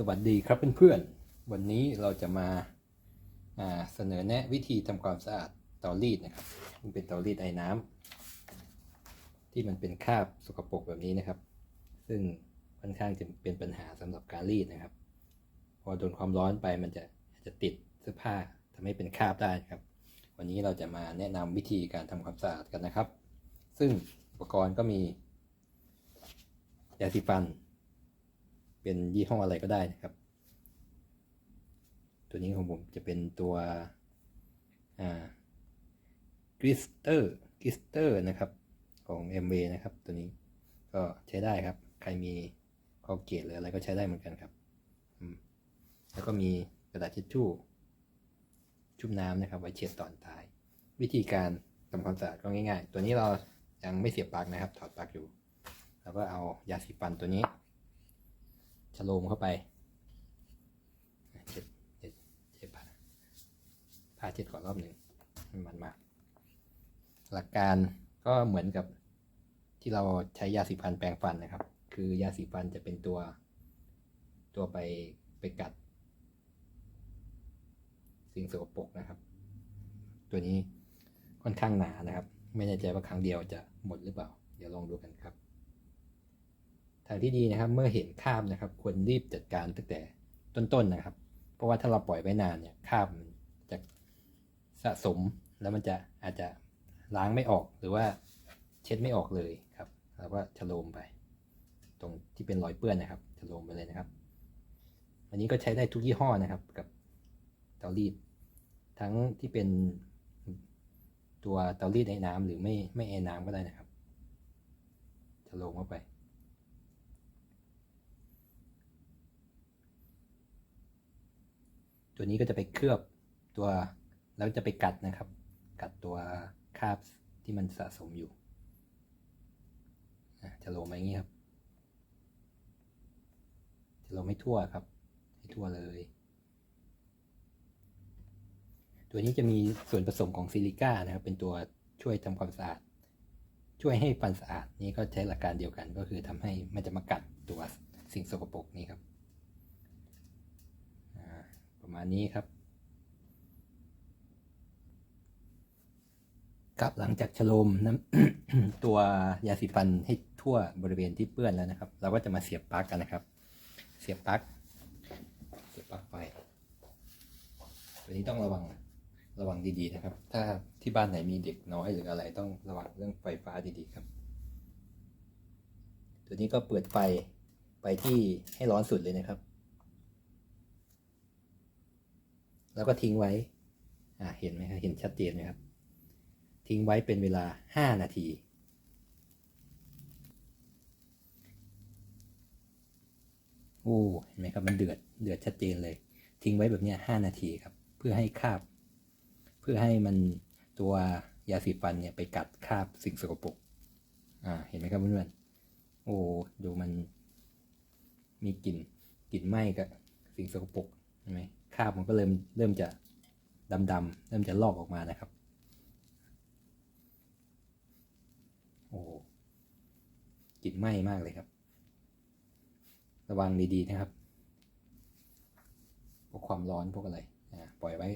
สวัสดีครับเพื่อนๆ วันนี้เราจะมาาเสนอแนะวิธีทำความสะอาดเตารีดนะครับ มันเป็นเตารีดไอ้น้ำที่มันเป็นคราบสกปรกแบบนี้นะครับ ซึ่งค่อนข้างจะเป็นปัญหาสำหรับการรีดนะครับ พอโดนความร้อนไปมันจะจะติดเสื้อผ้าทำให้เป็นคราบได้ครับ วันนี้เราจะมาแนะนำวิธีการทำความสะอาดกันนะครับ ซึ่งอุปกรณ์ก็มียาสีฟัน เป็นยี่ห้ออะไรก็ได้นะครับ ตัวนี้ของผมจะเป็นตัวกริสเตอร์กริสเตอร์นะครับของ MV นะครับ ตัวนี้ก็ใช้ได้ครับ ใครมีคอเกตหรืออะไรก็ใช้ได้เหมือนกันครับแล้วก็มีกระดาษทิชชู่ชุ่มน้ำนะครับ ไว้เช็ดตอนท้าย วิธีการทำความสะอาดก็ง่าย ๆ ตัวนี้เรายังไม่เสียบปลั๊กนะครับ ถอดปลั๊กอยู่ แล้วก็เอายาสีฟันตัวนี้ ชโลมเข้าไปเช็ดเช็ดเช็ดผ้าผ้าเช็ดก่อนรอบหนึ่งมันมากหลักการก็เหมือนกับที่เราใช้ยาสีฟันแปรงฟันนะครับ คือยาสีฟันจะเป็นตัว ตัวไปไปกัด สิ่งสกปรกนะครับ ตัวนี้ค่อนข้างหนานะครับ ไม่แน่ใจว่าครั้งเดียวจะหมดหรือเปล่า เดี๋ยวลองดูกันครับ ทางที่ดีนะครับ เมื่อเห็นคราบนะครับ ควรรีบจัดการตั้งแต่ต้นๆนะครับ เพราะว่าถ้าเราปล่อยไว้นานเนี่ยคราบมันจะสะสมแล้วมันจะอาจจะล้างไม่ออกหรือว่าเช็ดไม่ออกเลยครับแล้วก็ชโลมไป ตรงที่เป็นรอยเปื้อนนะครับชโลมไปเลยนะครับ อันนี้ก็ใช้ได้ทุกยี่ห้อนะครับ กับเตารีดทั้งที่เป็นตัวเตารีดไอ้น้ำหรือไม่ไม่ไอ้น้ำก็ได้นะครับชโลมเข้าไป ตัวนี้ก็จะไปเคลือบตัว แล้วจะไปกัดนะครับ กัดตัวคาบที่มันสะสมอยู่อะจะลงมาอย่างนี้ครับ จะลงไม่ทั่วครับ ให้ทั่วเลย ตัวนี้จะมีส่วนผสมของซิลิก้านะครับ เป็นตัวช่วยทำความสะอาด ช่วยให้ฟันสะอาด นี่ก็ใช้หลักการเดียวกันก็คือทำให้มันจะมากัดตัวสิ่งสกปรกนี้ครับ ประมาณนี้ครับกับหลังจากฉโลมน้ำตัวยาสีฟันให้ทั่วบริเวณที่เปื้อนแล้วนะครับ เราก็จะมาเสียบปลั๊กกันนะครับ เสียบปลั๊กเสียบปลั๊กไฟตัวนี้ต้องระวังระวังดีๆนะครับ ถ้าที่บ้านไหนมีเด็กน้อยหรืออะไรต้องระวังเรื่องไฟฟ้าดีๆครับ ตัวนี้ก็เปิดไฟไปที่ให้ร้อนสุดเลยนะครับ แล้วก็ทิ้งไว้อ่าเห็นไหมครับเห็นชัดเจนไหมครับ ทิ้งไว้เป็นเวลาห้านาที โอ้เห็นไหมครับมันเดือดเดือดชัดเจนเลย ทิ้งไว้แบบนี้ยห้านาทีครับ เพื่อให้คาบ เพื่อให้มันตัวยาสีฟันเนี่ยไปกัดคาบสิ่งสกปรกอ่าเห็นไหมครับเพื่อนๆโอ้ดูมันมีกลิ่นกลิ่นไหม้กับสิ่งสกปรก ไหมคราบมันก็เริ่มเริ่มจะดำๆเริ่มจะลอกออกมานะครับ โอ้กลิ่นไหม้มากเลยครับ ระวังดีๆนะครับ พวกความร้อนพวกอะไร ปล่อยไว้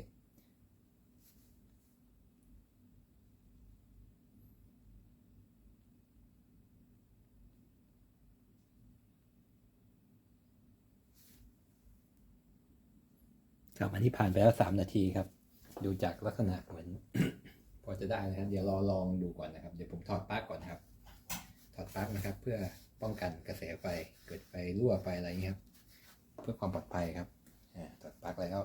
ครับอันนี้ผ่านไปแล้วสามนาทีครับ ดูจากลักษณะเหมือน พอจะได้นะครับ เดี๋ยวรอลองดูก่อนนะครับ เดี๋ยวผมถอดปลั๊กก่อนครับ ถอดปลั๊กนะครับ เพื่อป้องกันกระแสไฟเกิดไฟรั่วไฟอะไรอย่างนี้ครับ เพื่อความปลอดภัยครับถอดปลั๊กแล้ว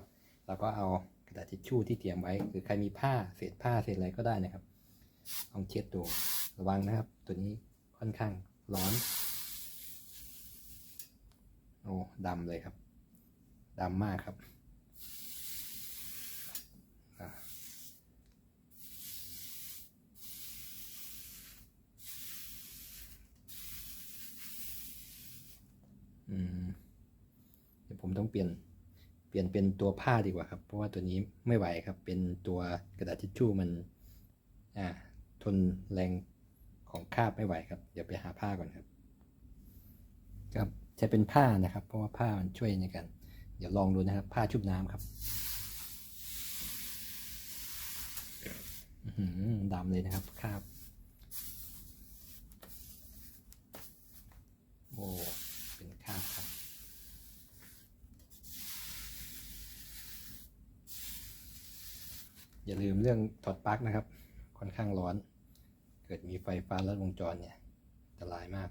เราก็เอากระดาษทิชชู่ที่เตรียมไว้หรือใครมีผ้าเศษผ้าเศษอะไรก็ได้นะครับลองเช็ดดูระวังนะครับ ตัวนี้ค่อนข้างร้อนโอ้ดำเลยครับดำมากครับ เดี๋ยวผมต้องเปลี่ยนเปลี่ยนเป็นตัวผ้าดีกว่าครับ เพราะว่าตัวนี้ไม่ไหวครับ เป็นตัวกระดาษทิชชู่มันอ่าทนแรงของคราบไม่ไหวครับ เดี๋ยวไปหาผ้าก่อนครับ ครับใช้เป็นผ้านะครับ เพราะว่าผ้ามันช่วยในการเดี๋ยวลองดูนะครับ ผ้าชุบน้ำครับอื้อหือดำเลยนะครับคราบโอ้ เป็นคราครับ อย่าลืมเรื่องถอดปลั๊กนะครับ ค่อนข้างร้อน เกิดมีไฟฟ้าลัดวงจรเนี่ยอันตรายมาก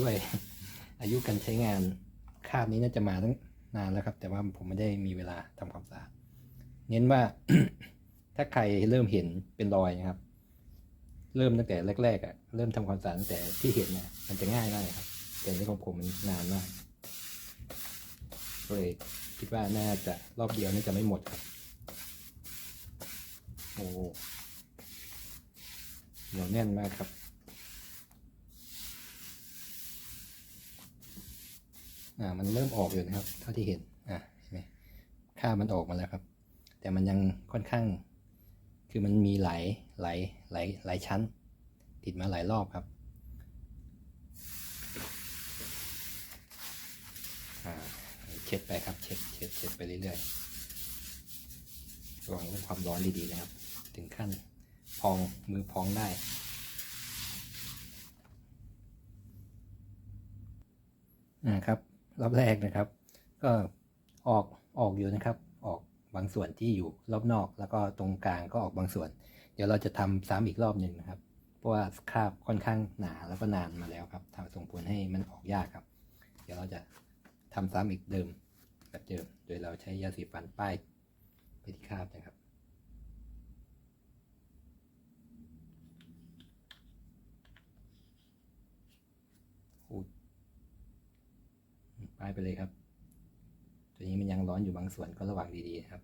ด้วยอายุการใช้งานคาบนี้น่าจะมาตั้ง นานแล้วครับ แต่ว่าผมไม่ได้มีเวลาทำความสะอาดเน้นว่าถ้าใครเริ่มเห็นเป็นรอยนะครับ เริ่มตั้งแต่แรกๆอะเริ่มทำความสะอาดตั้งแต่ที่เห็นเนี่ยมันจะง่ายมากเลยครับ แต่ในของผมมันนานมากเลยคิดว่าน่าจะรอบเดียวน่าจะไม่หมดครับโอ้เหนียวแน่นมากครับ อ่ามันเริ่มออกอยู่นะครับ เท่าที่เห็นอ่าเห็นไหมค่ามันออกมาแล้วครับ แต่มันยังค่อนข้าง คือมันมีหลายหลายหลายหลายชั้น ติดมาหลายรอบครับเช็ดไปครับเช็ดเช็ดเช็ดไปเรื่อยๆระวังเรื่องความร้อนดีๆนะครับ ถึงขั้นพองมือพองได้อ่าครับ รอบแรกนะครับ ก็ออกออกอยู่นะครับ ออกบางส่วนที่อยู่รอบนอก แล้วก็ตรงกลางก็ออกบางส่วน เดี๋ยวเราจะทำซ้ำอีกรอบหนึ่งนะครับ เพราะว่าคราบค่อนข้างหนาแล้วก็นานมาแล้วครับทำส่งผลให้มันออกยากครับ เดี๋ยวเราจะทำซ้ำอีกเดิมแบบเดิม โดยเราใช้ยาสีฟันป้ายไปที่คราบนะครับ อูดป้าย ไปเลยครับ ตัวนี้มันยังร้อนอยู่บางส่วนก็ระวังดีๆนะครับ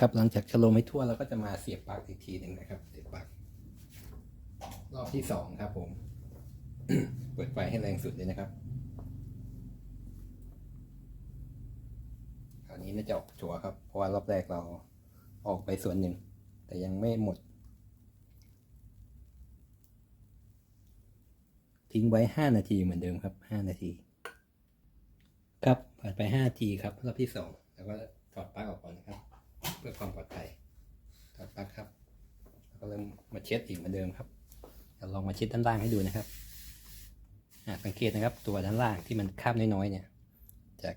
ครับหลังจากชะโลมให้ทั่วเราก็จะมาเสียบปลั๊กอีกทีหนึ่งนะครับ เสียบปลั๊กรอบที่สองครับ ผม เปิดไฟให้แรงสุดเลยนะครับคราวนี้น่าจะออกชัวครับ เพราะว่ารอบแรกเราออกไปส่วนหนึ่ง แต่ยังไม่หมด ทิ้งไว้ห้านาทีเหมือนเดิมครับห้านาที ครับผ่านไปห้านาทีครับรอบที่สองแล้วก็ถอดปลั๊กออกก่อนนะครับ เพื่อความปลอดภัยถอดปลั๊กครับแล้วก็เริ่มมาเช็ดอีกเหมือนเดิมครับเดี๋ยวลองมาเช็ดด้านล่างให้ดูนะครับอ่าสังเกตนะครับตัวด้านล่างที่มันคาบน้อยๆเนี่ยจะ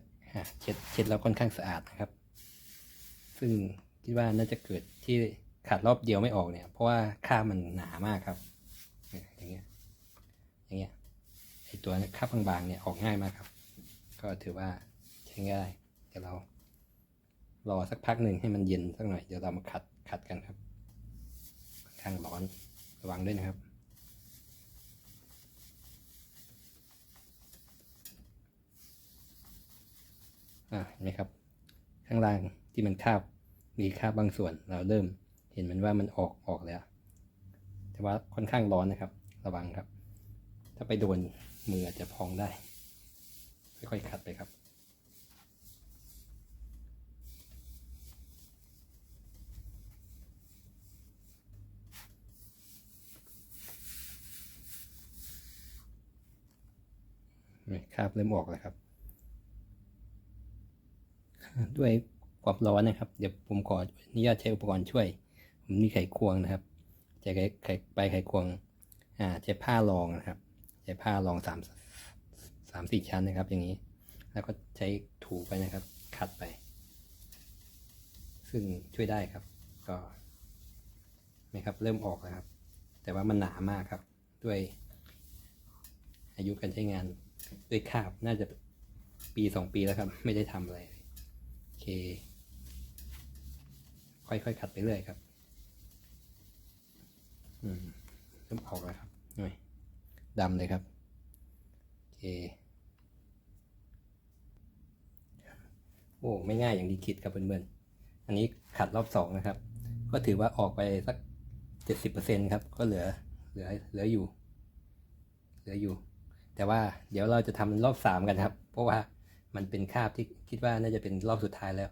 เช็ดเช็ดแล้วค่อนข้างสะอาดนะครับ ซึ่งคิดว่าน่าจะเกิดที่ขาดรอบเดียวไม่ออกเนี่ย เพราะว่าคาบมันหนามากครับอย่างเงี้ยอย่างเงี้ยไอตัวคาบบางๆเนี่ยออกง่ายมากครับ ก็ถือว่าใช้ง่ายเดี๋ยวเรา รอสักพักหนึ่งให้มันเย็นสักหน่อยเดี๋ยวเรามาขัดขัดกันครับค่อนข้างร้อนระวังด้วยนะครับ อ่าเห็นไหมครับ ข้างล่างที่มันคาบมีคาบบางส่วนเราเริ่มเห็นมันว่ามันออกออกแล้ว แต่ว่าค่อนข้างร้อนนะครับ ระวังครับ ถ้าไปโดนมืออาจจะพองได้ค่อยๆขัดไปครับ คราบเริ่มออกแล้วครับ ด้วยความร้อนนะครับ เดี๋ยวผมขออนุญาตใช้อุปกรณ์ช่วย ผมมีไขควงนะครับใช้ไขไขไปไขควง อ่าใช้ผ้ารองนะครับใช้ผ้ารองสามสามสี่ชั้นนะครับ อย่างนี้ แล้วก็ใช้ถูไปนะครับ ขัดไป ซึ่งช่วยได้ครับ ก็นะครับ เริ่มออกแล้วครับ แต่ว่ามันหนามากครับ ด้วยอายุการใช้งาน ด้วยคาบน่าจะปีสองปีแล้วครับ ไม่ได้ทำอะไรโอเค ค่อยๆขัดไปเรื่อยครับ อืมเริ่มออกแล้วครับหน่อยดำเลยครับโอเคโอ้ไม่ง่ายอย่างที่คิดครับเพื่อนๆอันนี้ขัดรอบสองนะครับ ก็ถือว่าออกไปสักเจ็ดสิบเปอร์เซ็นครับ ก็เหลือ เหลือเหลืออยู่ เหลืออยู่ แต่ว่าเดี๋ยวเราจะทำรอบสามกันครับ เพราะว่ามันเป็นคาบที่คิดว่าน่าจะเป็นรอบสุดท้ายแล้ว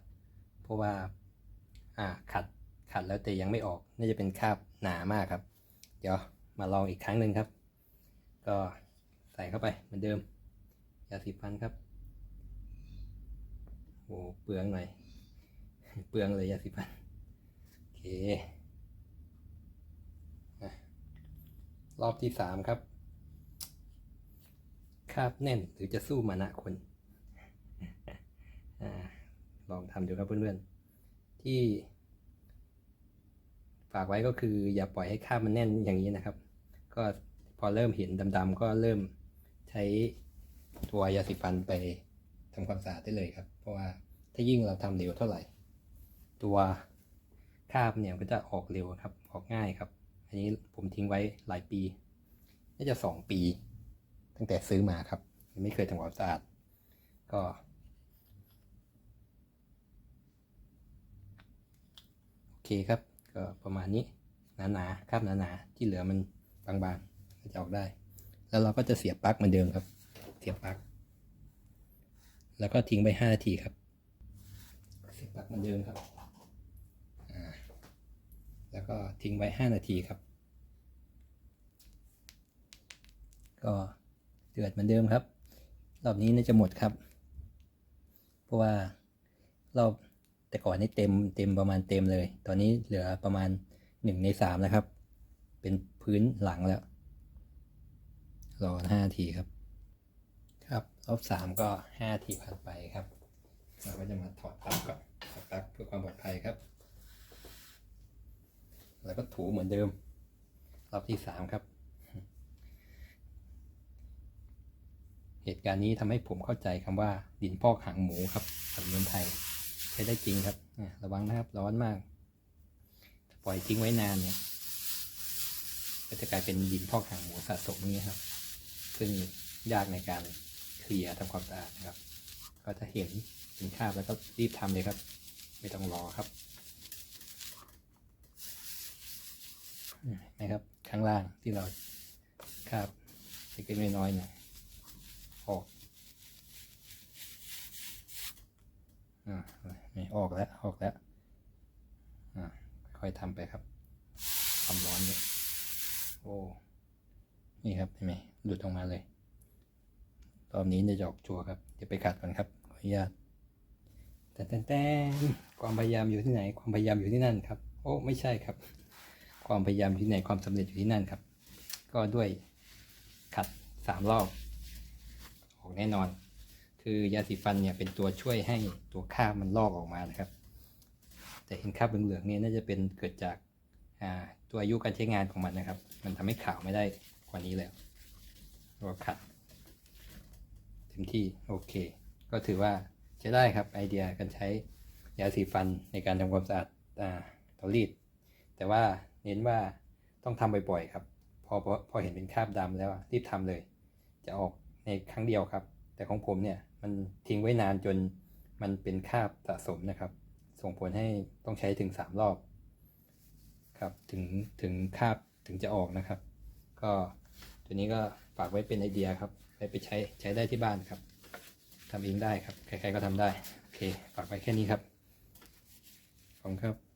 เพราะว่าอ่าขัดขัดแล้วแต่ยังไม่ออก น่าจะเป็นคาบหนามากครับ เดี๋ยวมาลองอีกครั้งหนึ่งครับ ก็ใส่เข้าไปเหมือนเดิมยาสีฟันครับโอ้เปลืองหน่อยเปลืองเลยยาสีฟันโอเครอบที่สามครับาบแน่นหรือจะสู้มานะคนอลองทำดูครับเพื่อนๆ ที่ ฝากไว้ก็คือ อย่าปล่อยให้คาบมันแน่นอย่างนี้นะครับ ก็พอเริ่มเห็นดำๆก็เริ่มใช้ตัวยาสีฟันไปทำความสะอาดได้เลยครับ เพราะว่าถ้ายิ่งเราทำเร็วเท่าไหร่ ตัวคาบเนี่ยก็จะออกเร็วครับ ออกง่ายครับ อันนี้ผมทิ้งไว้หลายปี น่าจะสองปี ตั้งแต่ซื้อมาครับ ไม่เคยทำความสะอาด ก็ โอเคครับ ก็ประมาณนี้ หนาๆคราบหนาๆที่เหลือมันบางๆก็จะออกได้ แล้วเราก็จะเสียบปลั๊กเหมือนเดิมครับ เสียบปลั๊กแล้วก็ทิ้งไปห้านาทีครับเสียบปลั๊กเหมือนเดิมครับแล้วก็ทิ้งไว้ห้านาทีครับ ก็ เดือดเหมือนเดิมครับ รอบนี้น่าจะหมดครับ เพราะว่ารอบแต่ก่อนนี่เต็มเต็มประมาณเต็มเลย ตอนนี้เหลือประมาณหนึ่งในสามแล้วครับ เป็นพื้นหลังแล้ว รอห้าทีครับ ครับ รอบสามก็ห้านาทีผ่านไปครับ เราก็จะมาถอดปลั๊กก่อนถอดปลั๊กเพื่อความปลอดภัยครับ แล้วก็ถูเหมือนเดิม รอบที่สามครับ เหตุการณ์นี้ทำให้ผมเข้าใจคำว่าดินพอกหางหมูครับสำนวนไทยใช้ได้จริงครับระวังนะครับร้อนมาก ปล่อยทิ้งไว้นานเนี่ยก็จะกลายเป็นดินพอกหางหมูสะสมอย่างนี้ครับ ซึ่งยากในการเคลียร์ทำความสะอาดนะครับ ก็จะเห็นเป็นคราบแล้วก็รีบทำเลยครับ ไม่ต้องรอครับนะครับข้างล่างที่เราคราบเล็กๆน้อยๆเนี่ย ออกอ่านี่ออกแล้วออกแล้วอ่าค่อยทำไปครับความร้อนเนี่ยโอ้นี่ครับเห็นไหมหลุดออกมาเลย รอบนี้จะออกชัวครับ เดี๋ยวไปขัดก่อนครับขออนุญาตแต่แต่แต่ความพยายามอยู่ที่ไหน ความพยายามอยู่ที่นั่นครับ โอ้ไม่ใช่ครับ ความพยายามอยู่ที่ไหนความสำเร็จอยู่ที่นั่นครับ ก็ด้วยขัดสามรอบ ออกแน่นอน คือยาสีฟันเนี่ยเป็นตัวช่วยให้ตัวคราบมันลอกออกมานะครับ แต่เห็นคราบเหลืองๆเนี่ยน่าจะเป็นเกิดจากอ่าตัวอายุการใช้งานของมันนะครับ มันทำให้ขาวไม่ได้กว่านี้แล้วก็ขัดเต็มที่โอเค ก็ถือว่าใช้ได้ครับไอเดียการใช้ยาสีฟันในการทำความสะอาดอ่าเตารีด แต่ว่าเน้นว่าต้องทำบ่อยๆครับ พอพอพอเห็นเป็นคราบดำแล้วรีบทำเลย จะออก ในครั้งเดียวครับ แต่ของผมเนี่ยมันทิ้งไว้นานจนมันเป็นคาบสะสมนะครับ ส่งผลให้ต้องใช้ถึงสามรอบครับถึงถึงคาบถึงจะออกนะครับ ก็ตัวนี้ก็ฝากไว้เป็นไอเดียครับไปไปใช้ใช้ได้ที่บ้านครับทำเองได้ครับ ใครๆก็ทำได้ โอเค ฝากไว้แค่นี้ครับ ขอบคุณครับ